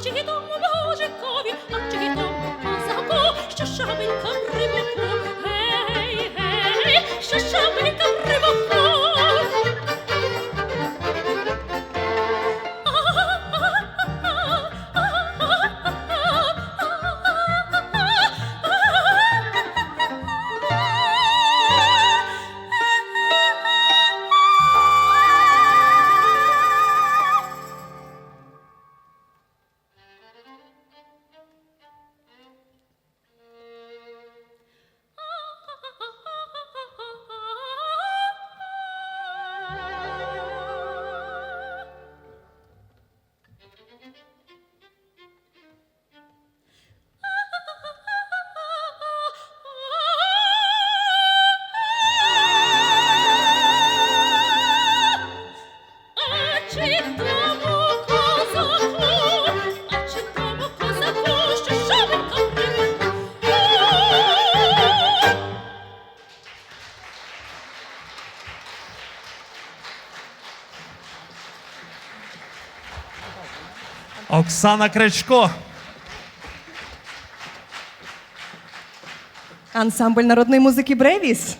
Анчигітом, божикові, анчигітом, а за що шабенька прибухла. Оксана Кричко. Ансамбль народної музики Бревіс.